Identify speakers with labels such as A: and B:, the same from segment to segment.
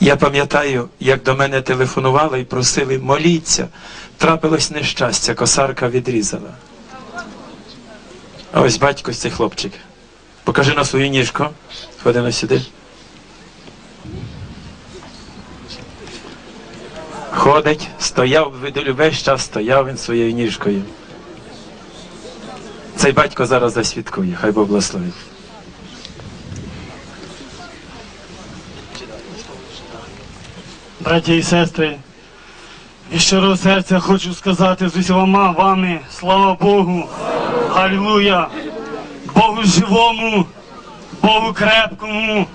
A: Я пам'ятаю, як до мене телефонували і просили моліться. Трапилось нещастя, косарка відрізала. Ось батько цей хлопчик. Покажи на свою ніжку. Ходи на сюди. Ходить, стояв, весь час стояв він своєю ніжкою. Цей батько зараз засвідкує, хай Бог благословить.
B: Браті і сестри, і щирого серця хочу сказати з усіма вами, слава Богу, Аллилуйя. Богу живому, Богу крепкому,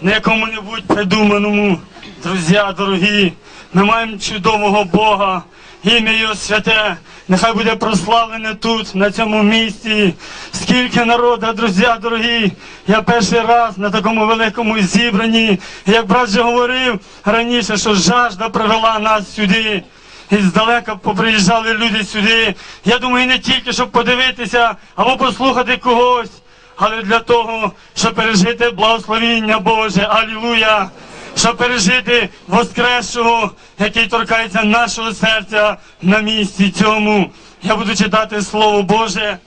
B: не якому-небудь придуманому. Друзі дорогі, ми маємо чудового Бога, ім'я Його святе, нехай буде прославлене тут, на цьому місці. Скільки народу, друзі дорогі, я перший раз на такому великому зібранні, як брат вже говорив раніше, що жажда привела нас сюди. І здалека поприїжджали люди сюди. Я думаю, не тільки щоб подивитися або послухати когось, але для того, щоб пережити благословіння Боже. Алілуя! Щоб пережити Воскресшого, який торкається нашого серця на місці цьому. Я буду читати Слово Боже.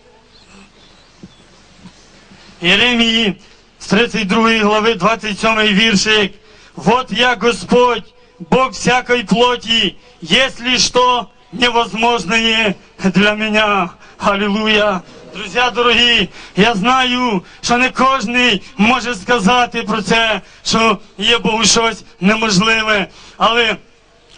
B: Єремії з 32 глави 27 віршик. Вот я Господь, Бог всякой плоти, если что невозможное для меня. Аллилуйя. Друзі дорогі, я знаю, що не кожен може сказати про це, що є Богу щось неможливе. Але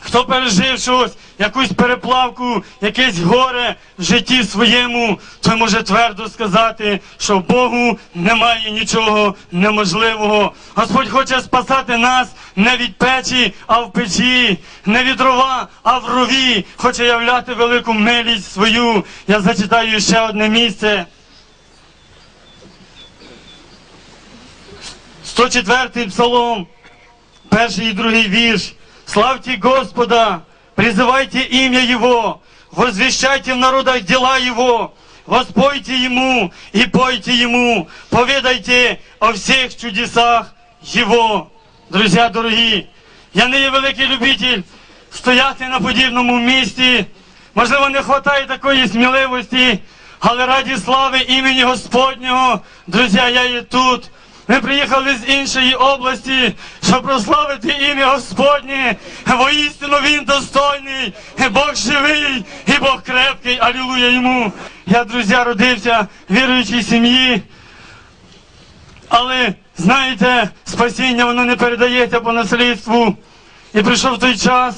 B: хто пережив щось, якусь переплавку, якесь горе в житті своєму, той може твердо сказати, що Богу немає нічого неможливого. Господь хоче спасати нас не від печі, а в печі, не від рова, а в рові. Хоче являти велику милість свою. Я зачитаю ще одне місце. 104 псалом, перший і другий вірш. Славьте Господа, призывайте имя Его, возвещайте в народах дела Его, воспойте Ему и пойте Ему, поведайте о всех чудесах Его. Друзі дорогі, я не є великий любитель стояти на подібному місці. Можливо, не вистачає такої сміливості, але раді слави імені Господнього, друзі, я є тут. Ми приїхали з іншої області, щоб прославити ім'я Господнє. Воістину він достойний, Бог живий і Бог крепкий. Алілуя йому. Я, друзі, родився віруючій сім'ї. Але знаєте, спасіння воно не передається по наслідству. І прийшов той час,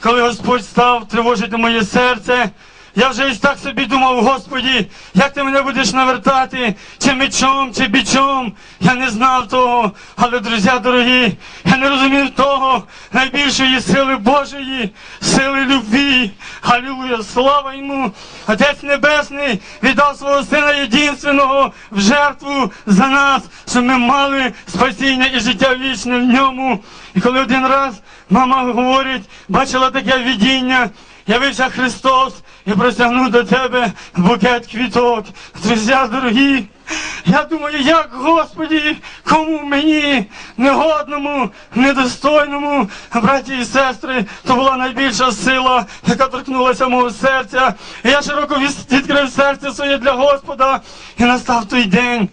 B: коли Господь став тривожити моє серце. Я вже ось так собі думав, Господі, як ти мене будеш навертати, чи мечом, чи бічом. Я не знав того. Але, друзі дорогі, я не розумів того найбільшої сили Божої, сили любві. Алілуя, слава йому! Отець Небесний віддав свого Сина єдинственного в жертву за нас, щоб ми мали спасіння і життя вічне в ньому. І коли один раз мама говорить, бачила таке видіння, явився Христос і простягнув до тебе букет квіток. Друзі дорогі, я думаю, як Господі, кому мені, негодному, недостойному, браті і сестри, то була найбільша сила, яка торкнулася мого серця. Я широко відкрив серце своє для Господа, і настав той день,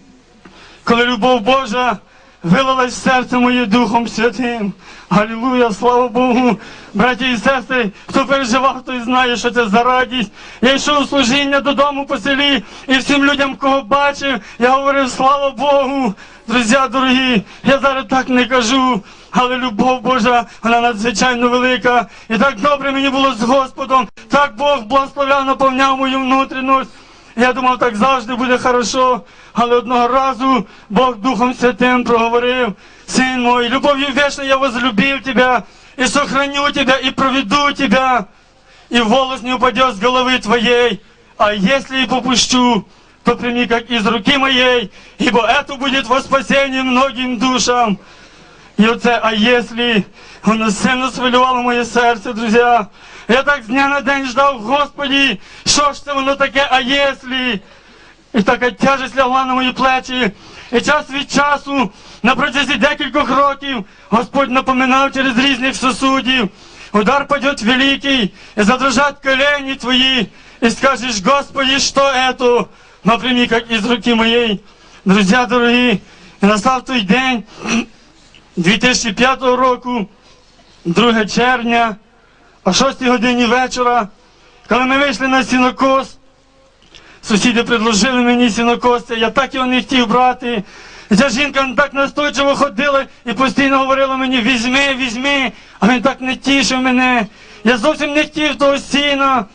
B: коли любов Божа вилилась в серце моє Духом Святим. Алілуя, слава Богу, браті і сестри, хто переживав, той знає, що це за радість. Я йшов у служіння додому по селі, і всім людям, кого бачив, я говорив, слава Богу, друзі дорогі, я зараз так не кажу. Але любов Божа, вона надзвичайно велика. І так добре мені було з Господом. Так Бог благословляв, наповняв мою внутрішність. Я думав, так завжди буде хорошо, але одного разу Бог Духом Святим проговорив, Сын мой, любовью вечной я возлюбил тебя, и сохраню тебя, и проведу тебя, и волос не упадет с головы твоей, а если и попущу, то прими как из руки моей, ибо это будет во спасение многим душам. І оце, а якщо воно сильно свилювало моє серце, друзі. Я так з дня на день ждав, Господі, що ж це воно таке, а якщо? і така тяжесть лягла на мої плечі. І час від часу, на протязі декількох років, Господь напоминав через різних сусудів. Удар пойдет великий, и задрожат колени твои, и скажешь, Господи, что это? Напрями, как из руки моей. Друзья дорогі, і настав той день 2005 року, 2 червня, о 6 годині вечора, коли ми вийшли на сінокос, Сусіди предложили мені сінокосця, я так його не хотів брати. Ця жінка так настойчиво ходила і постійно говорила мені, візьми, візьми, а він так не тішив мене. Я зовсім не хотів того сіна,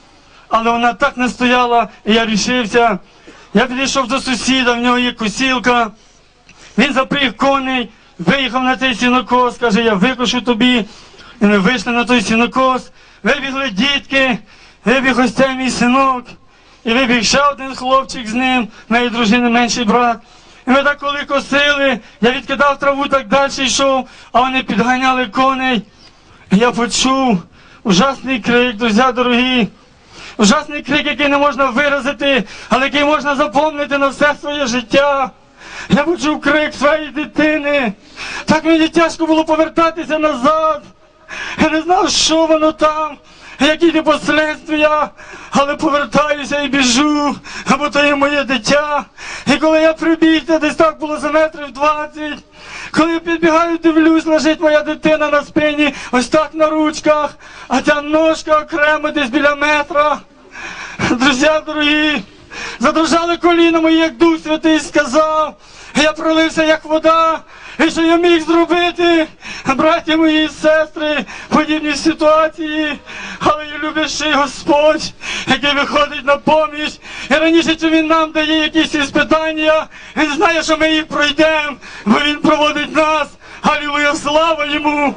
B: але вона так настояла, і я рішився. Я підійшов до сусіда, в нього є косілка. Він запріг коней, виїхав на цей сінокос, каже, я викошу тобі. І ми вийшли на той сінокос, вибігли дітки, вибіг ось цей мій синок. І вибіг ще один хлопчик з ним, моєї дружини менший брат. І ми так коли косили, я відкидав траву, так далі йшов, а вони підганяли коней. І я почув ужасний крик, друзі дорогі. Ужасний крик, який не можна виразити, але який можна запомнити на все своє життя. Я почув крик своєї дитини. Так мені тяжко було повертатися назад. Я не знав, що воно там, які ті последствия, але повертаюся і біжу, або то є моє дитя. І коли я прибіг, це десь так було за метрів 20. Коли я підбігаю, дивлюсь, лежить моя дитина на спині, ось так на ручках, а ця ножка окремо десь біля метра. Друзі дорогі, задрожали коліна мої, як Дух Святий сказав. Я пролився, як вода. І що я міг зробити, браття мої і сестри, в подібній ситуації, але я любящий Господь, який виходить на поміч. І раніше, чи він нам дає якісь іспитання, він знає, що ми їх пройдемо, бо він проводить нас. Алілуя, слава йому,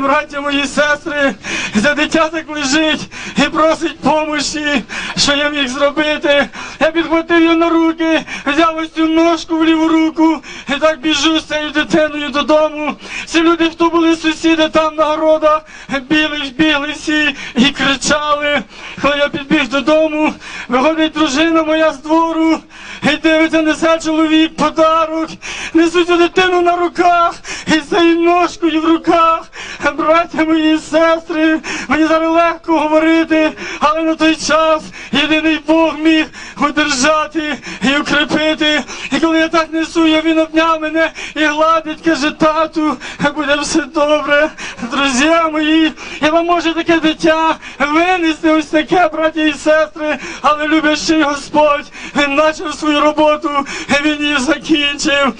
B: браття мої сестри, за дитя так лежить і просить помощі, що я міг зробити. Я підхватив його на руки, взяв ось цю ножку в ліву руку і так біжу з цією дитиною додому. Всі люди, хто були сусіди там на городах, біли, бігли всі і кричали. Коли я підбіг додому, виходить дружина моя з двору, і дивиться, несе чоловік подарок, несуть цю дитину на руках і з цією ножкою в руках. Браття мої і сестри, мені зараз легко говорити, але на той час єдиний Бог міг удержати і укріпити. І коли я так несу, я він обняв мене і гладить, каже, тату, буде все добре. Друзі мої, я вам можу таке дитя винести ось таке, браті і сестри, але любящий Господь, він почав свою роботу, він її закінчив.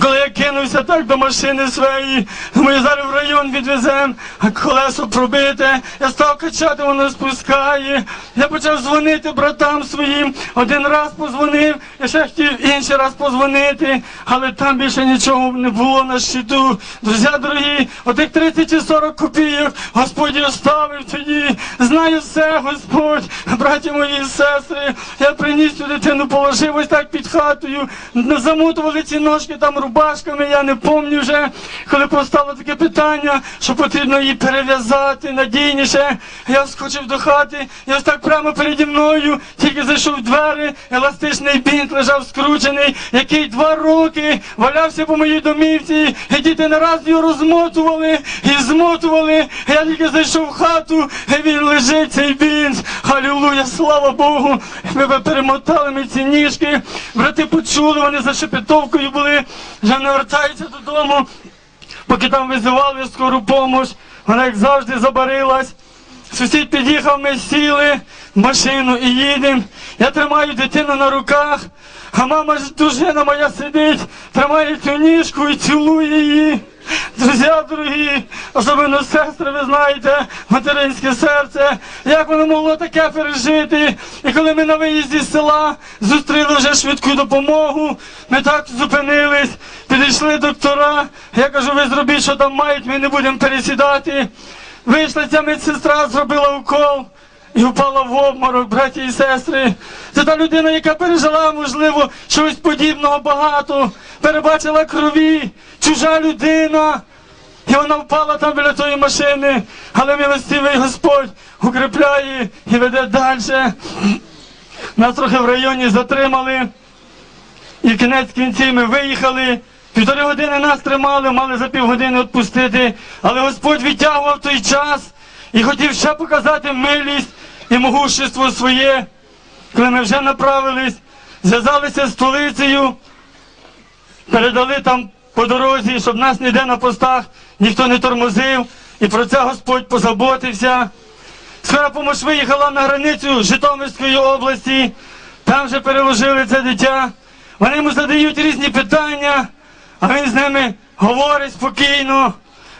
B: Коли я кинувся так до машини своєї, ми зараз в район відвеземо, а колесо пробите, я став качати, воно спускає. Я почав дзвонити братам своїм. Один раз позвонив, я ще хотів інший раз позвонити, але там більше нічого не було на щиту. Друзі дорогі, отих 30 чи 40 копійок Господь оставив тоді. Знаю все, Господь, браті мої сестри. Я приніс цю дитину, положив ось так під хатою, замотували ці ножки там рубашками, я не пам'ятаю вже, коли постало таке питання, що потрібно її перев'язати надійніше. Я вскочив до хати, і ось так прямо переді мною, тільки зайшов в двері, еластичний бінт лежав скручений, який два роки валявся по моїй домівці, і діти не його розмотували і змотували. Я тільки зайшов в хату, і він лежить, цей бінт. Алілуя, слава Богу. Ми перемотали ми ці ніжки. Брати почули, вони за шепетовкою були, вже не вертаються додому. Поки там визивали скору помощ, вона як завжди забарилась. Сусід під'їхав, ми сіли в машину і їдемо. Я тримаю дитину на руках, а мама ж дружина моя сидить, тримає цю ніжку і цілує її. Друзі, дорогі, особливо сестри, ви знаєте, материнське серце, як воно могло таке пережити. І коли ми на виїзді з села зустріли вже швидку допомогу, ми так зупинились, підійшли доктора. Я кажу, ви зробіть, що там мають, ми не будемо пересідати. Вийшла ця медсестра, зробила укол і впала в обморок, браті і сестри. Це та людина, яка пережила, можливо, щось подібного багато, перебачила крові, чужа людина. І вона впала там біля тої машини, але милостивий Господь укріпляє і веде далі. Нас трохи в районі затримали. І кінець кінців ми виїхали. Півтори години нас тримали, мали за півгодини відпустити. Але Господь відтягував той час і хотів ще показати милість і могущество своє. Коли ми вже направились, зв'язалися з столицею, передали там по дорозі, щоб нас ніде на постах ніхто не тормозив. І про це Господь позаботився. Скоро помощ виїхала на границю Житомирської області. Там вже переложили це дитя. Вони йому задають різні питання, а він з ними говорить спокійно.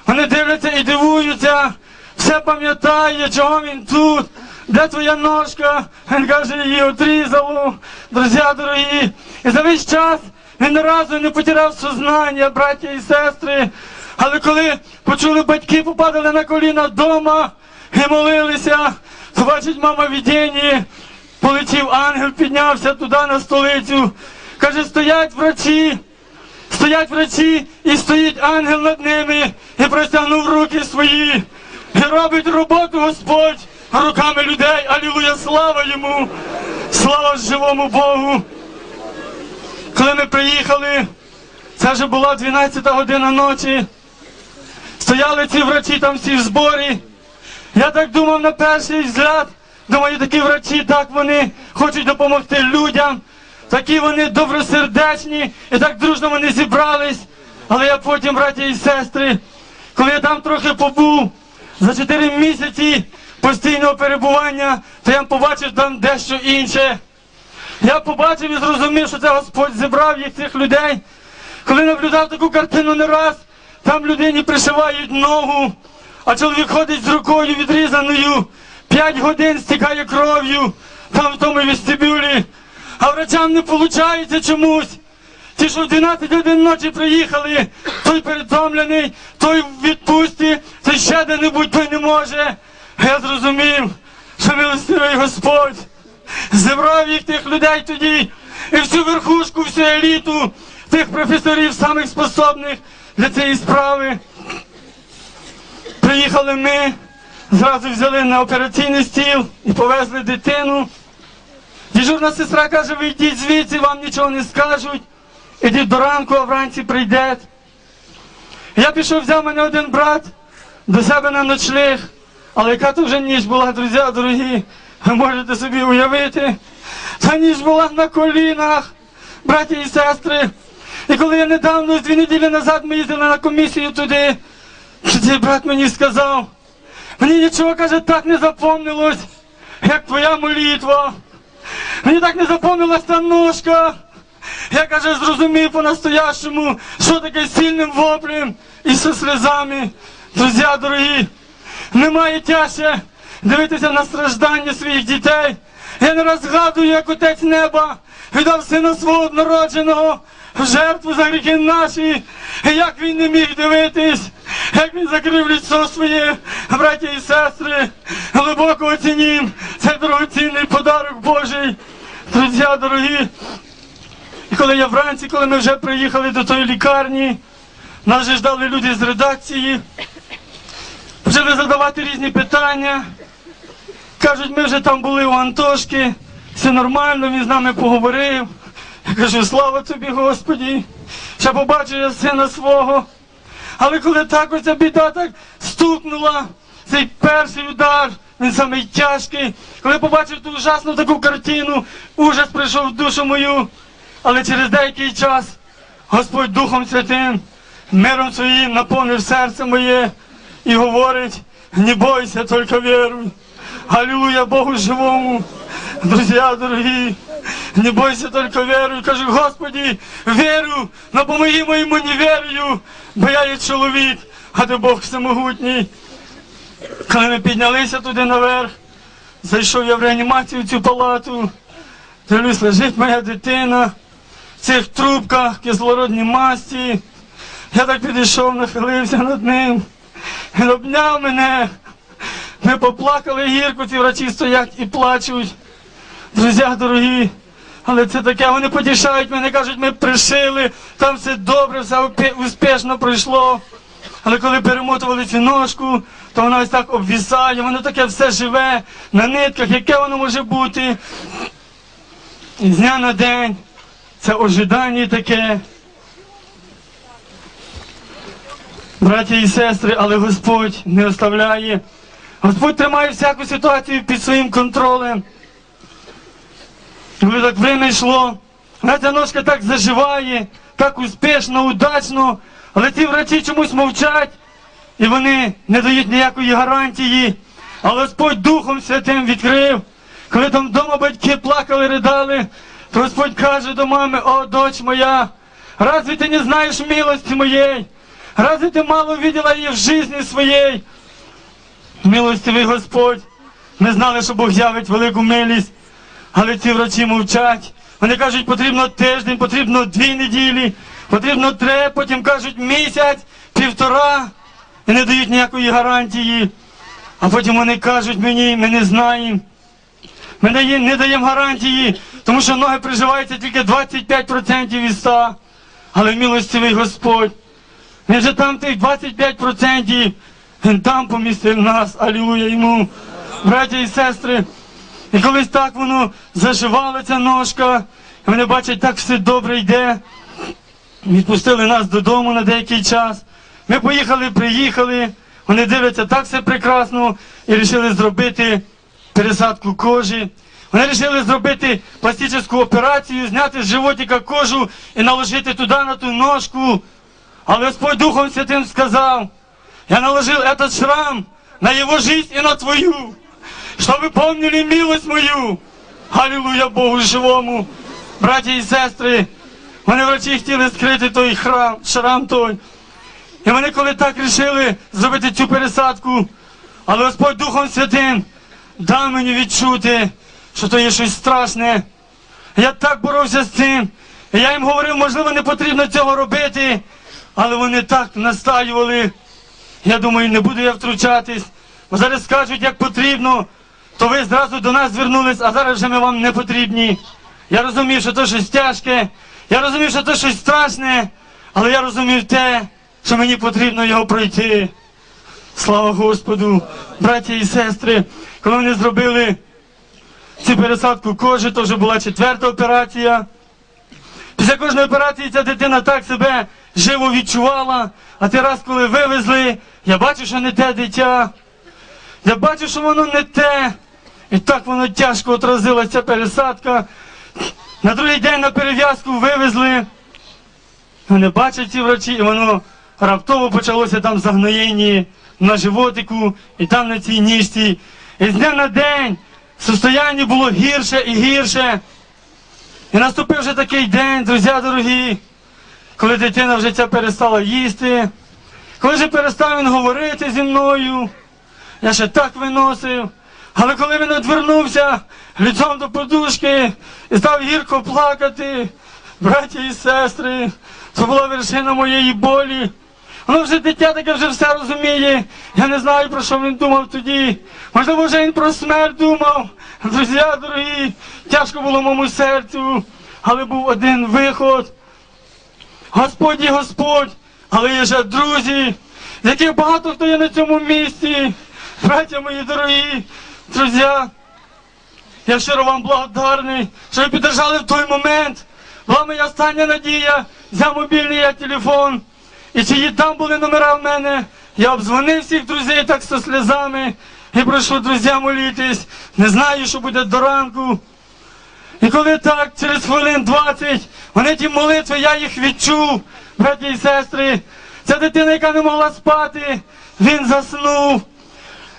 B: Вони дивляться і дивуються, все пам'ятає, чого він тут, де твоя ножка. Він каже, її отрізало, друзі дорогі. І за весь час він ні разу не потеряв сознання, браття і сестри. Але коли почули батьки, попадали на коліна вдома і молилися, то бачить мама видіння, полетів ангел, піднявся туди на столицю. Каже, стоять врачі, стоять врачі, і стоїть ангел над ними, і простягнув руки свої. І робить роботу Господь руками людей. Алілуя, слава йому! Слава живому Богу! Коли ми приїхали, це вже була 12 година ночі. Стояли ці врачі там всі в зборі. Я так думав на перший взгляд. Думаю, такі врачі, так вони хочуть допомогти людям. Такі вони добросердечні і так дружно вони зібрались. Але я потім, браті і сестри, коли я там трохи побув за 4 місяці постійного перебування, то я побачив там дещо інше. Я побачив і зрозумів, що це Господь зібрав їх цих людей. Коли наблюдав таку картину не раз, там людині пришивають ногу, а чоловік ходить з рукою відрізаною, п'ять годин стікає кров'ю, там в тому вестибюлі, а врачам не виходить чомусь. Ті, що в 12 годин ночі приїхали, той перетомлений, той в відпустці, той ще де-небудь той не може. Я зрозумів, що милостивий Господь зібрав їх тих людей тоді, і всю верхушку, всю еліту, тих професорів самих способних для цієї справи. Приїхали ми, зразу взяли на операційний стіл і повезли дитину. Дежурна сестра каже, ви йдіть звідси, вам нічого не скажуть. Ідіть до ранку, а вранці прийдете. Я пішов, взяв мене один брат до себе на ночліг. Але яка то вже ніч була, друзі, дорогі, ви можете собі уявити. Та ніч була на колінах, браті і сестри. І коли я недавно, дві неділі назад, ми їздили на комісію туди, тоді брат мені сказав, мені нічого, каже, так не запомнилось, як твоя молитва. Мені так не запомнилась та ножка. Я каже, зрозумів по-настоящому, що таке сильним воплем і зі сльозами. Друзі, дорогі, немає тяжче дивитися на страждання своїх дітей. Я не раз згадую, як отець неба віддав сина свого однородженого в жертву за гріхи наші. І як він не міг дивитись, як він закрив лицо своє, браті і сестри, глибоко оцінім цей дорогоцінний подарок Божий. Друзі, дорогі, і коли я вранці, коли ми вже приїхали до тої лікарні, нас же ждали люди з редакції, почали задавати різні питання. Кажуть, ми вже там були у Антошки, все нормально, він з нами поговорив. Я кажу, слава тобі, Господі, ще побачив я сина свого. Але коли так оця біда так стукнула, цей перший удар, він самий тяжкий. Коли побачив ту ужасну таку картину, ужас прийшов в душу мою. Але через деякий час Господь Духом Святим, миром своїм наповнив серце моє і говорить, не бойся, тільки віруй. Аллилуйя Богу живому. Друзі, дорогі, не бойся, тільки віруй. Кажу, Господи, вірю, но помоги моєму невір'ю, бо я є чоловік, а ти Бог всемогутній. Коли ми піднялися туди наверх, зайшов я в реанімацію цю палату, дивлюсь, лежить моя дитина цих трубках, кислородній масті. Я так підійшов, нахилився над ним. Він обняв мене. Ми поплакали гірко, ці врачі стоять і плачуть. Друзі дорогі, але це таке, вони потішають мене, кажуть, ми пришили, там все добре, все успішно пройшло. Але коли перемотували цю ножку, то вона ось так обвісає, воно таке все живе на нитках, яке воно може бути. І з дня на день це ожидання таке. Браті і сестри, але Господь не оставляє. Господь тримає всяку ситуацію під своїм контролем. Коли так время ця ножка так заживає, так успішно, удачно, але ці врачі чомусь мовчать, і вони не дають ніякої гарантії. А Господь Духом Святим відкрив. Коли там вдома батьки плакали, ридали, Господь каже до мами, о, дочь моя, разве ти не знаєш милості моєї? Разве ти мало видела її в житті своїй? Милостивий Господь, ми знали, що Бог явить велику милість, але ці врачі мовчать. Вони кажуть, потрібно тиждень, потрібно дві неділі, потрібно три, потім кажуть місяць, півтора, і не дають ніякої гарантії. А потім вони кажуть мені, ми не знаємо. Ми не даємо гарантії, тому що ноги приживаються тільки 25% від 100. Але милостивий Господь, він же там тих 25%, він там помістив нас, алілуя йому, браття і сестри. І колись так воно заживала ця ножка, і вони бачать, так все добре йде. Відпустили нас додому на деякий час. Ми поїхали, приїхали. Вони дивляться, так все прекрасно, і вирішили зробити пересадку кожі. Вони вирішили зробити пластичну операцію, зняти з животика кожу і наложити туди на ту ножку. Але Господь Духом Святим сказав, я наложил этот шрам на его жизнь и на твою, чтобы помнили милость мою. Аллилуйя Богу живому. Браті і сестри, вони врачі хотіли скрити той храм, шрам той. І вони коли так рішили зробити цю пересадку, але Господь Духом Святим дав мені відчути, що то є щось страшне. Я так боровся з цим. Я їм говорив, можливо, не потрібно цього робити, але вони так настаювали. Я думаю, не буду я втручатись, бо зараз скажуть, як потрібно, то ви зразу до нас звернулись, а зараз вже ми вам не потрібні. Я розумів, що то щось тяжке, я розумів, що то щось страшне, але я розумів те, що мені потрібно його пройти. Слава Господу, браті і сестри, коли вони зробили цю пересадку кожи, то вже була четверта операція. Після кожної операції ця дитина так себе живо відчувала, а ти раз, коли вивезли, я бачу, що не те дитя. Я бачу, що воно не те. І так воно тяжко отразилася ця пересадка. На другий день на перев'язку вивезли. Вони бачать ці врачі, і воно раптово почалося там загноєння на животику і там на цій ніжці. І з дня на день состояння було гірше і гірше. І наступив вже такий день, друзі дорогі, коли дитина вже ця перестала їсти, коли вже перестав він говорити зі мною, я ще так виносив. Але коли він одвернувся лицом до подушки і став гірко плакати, браті і сестри, це була вершина моєї болі. Воно вже дитя таке вже все розуміє. Я не знаю, про що він думав тоді. Можливо, вже він про смерть думав. Друзі, дорогі, тяжко було моєму серцю, але був один виход. Господь є Господь, але є ще друзі, з яких багато хто є на цьому місці. Браття мої дорогі, друзі, я щиро вам благодарний, що ви підтримали в той момент. Була моя остання надія, взяв мобільний я телефон. І чиї там були номера в мене, я обдзвонив всіх друзей так зі сльозами і прошу друзі молітись. Не знаю, що буде до ранку. І коли так, через хвилин 20, вони ті молитви, я їх відчув, браті і сестри. Ця дитина, яка не могла спати, він заснув.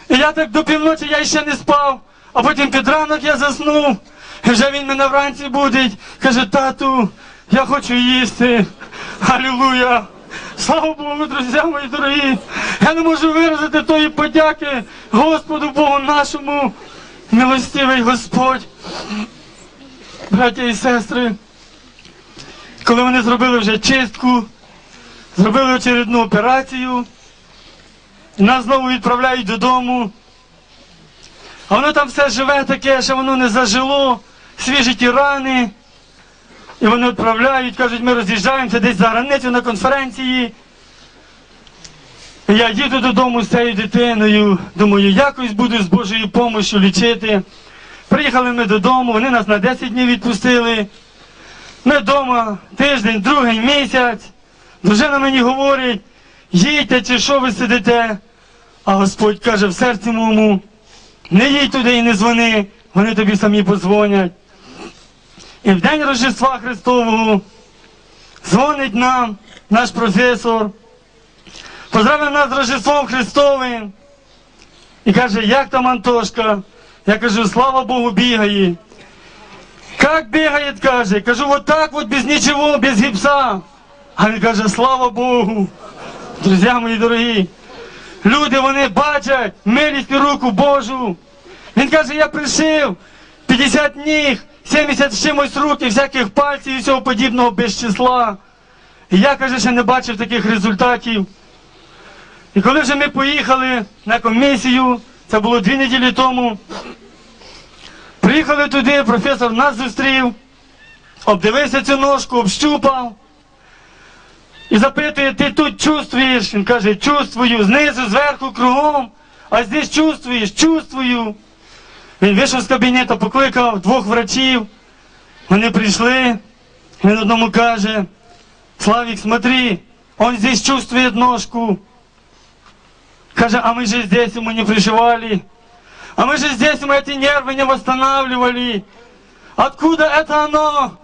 B: І я так до півночі я ще не спав, а потім під ранок я заснув. І вже він мене вранці будить. Каже, тату, я хочу їсти. Алілуя! Слава Богу, друзі мої дорогі! Я не можу виразити тої подяки Господу Богу нашому, милостивий Господь. Браття і сестри, коли вони зробили вже чистку, зробили очередну операцію, нас знову відправляють додому. А воно там все живе таке, що воно не зажило, свіжі ті рани. І вони відправляють, кажуть, ми роз'їжджаємося десь за границю на конференції. І Я їду додому з цією дитиною. Думаю, якось буду з Божою допомогою лічити. Приїхали ми додому, вони нас на 10 днів відпустили. Ми вдома тиждень, другий місяць. Дружина мені говорить, їдьте чи що ви сидите. А Господь каже в серці моєму, не їдь туди і не дзвони, вони тобі самі подзвонять. І в день Рождества Христового дзвонить нам наш професор, поздравив нас з Рождеством Христовим і каже, як там Антошка? Я кажу, слава Богу, бігає. Как бегает, каже? Кажу, вот так вот, без ничего, без гипса. А він каже, слава Богу. Друзі мої дорогі, люди вони бачать милість руку Божу. Він каже, я пришив 50 ніг, 70 з чимось рук і всяких пальців і всього подібного без числа. І я, каже, ще не бачив таких результатів. І коли вже ми поїхали на комісію, це було дві неділі тому, приїхали туди, професор нас зустрів, обдивився цю ножку, общупав. І запитує, ти тут чувствуєш? Він каже, чувствую, знизу, зверху, кругом, а здесь чувствуєш, чувствую. Він вийшов з кабінету, покликав двох врачів. Вони прийшли, він одному каже, Славик, смотри, он здесь чувствует ножку. Каже, а мы же здесь ему не пришивали. А мы же здесь ему эти нервы не восстанавливали. Откуда это оно?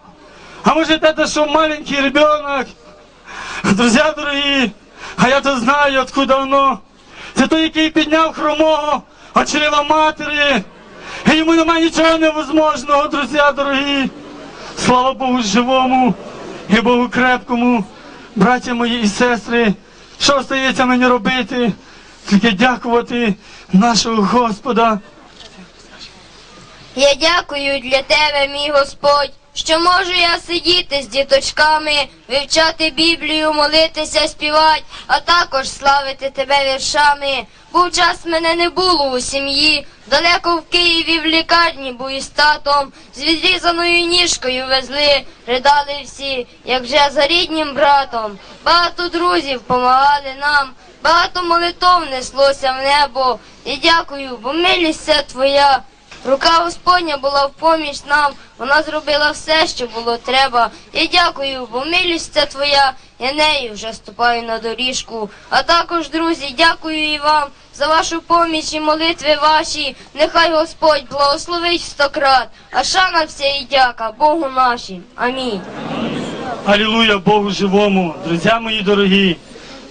B: А может это что, маленький ребенок? Друзья дорогі, а я то знаю, откуда воно. Це той, який підняв хромого от чрева матері. І йому немає нічого невозможного, друзі дорогі. Слава Богу живому і Богу крепкому, браття мої і сестри. Що остається мені робити? Тільки дякувати нашого Господа.
C: Я дякую для тебе, мій Господь, що можу я сидіти з діточками, вивчати Біблію, молитися, співати, а також славити тебе віршами. Був час мене не було у сім'ї, далеко в Києві в лікарні був із татом, з відрізаною ніжкою везли, ридали всі, як вже за ріднім братом. Багато друзів помагали нам, багато молитов неслося в небо. І дякую, бо милість це твоя. Рука Господня була в поміч нам, вона зробила все, що було треба. Я дякую, бо милість це твоя, я нею вже ступаю на доріжку. А також, друзі, дякую і вам за вашу поміч і молитви ваші. Нехай Господь благословить стократ, а шана вся і дяка Богу нашим. Амінь.
B: Алілуя Богу живому, друзі мої дорогі.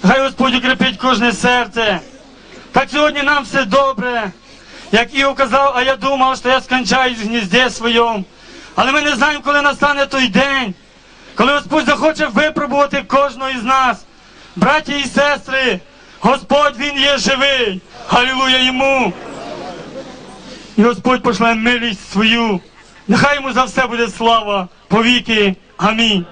B: Хай Господь укріпить кожне серце. Так сьогодні нам все добре. Як Іов казав, а я думав, що я скончаюсь в гнізді своєму. Але ми не знаємо, коли настане той день, коли Господь захоче випробувати кожного із нас. Браті і сестри, Господь Він є живий. Алілуя йому. І Господь пошле милість свою. Нехай йому за все буде слава повіки. Амінь.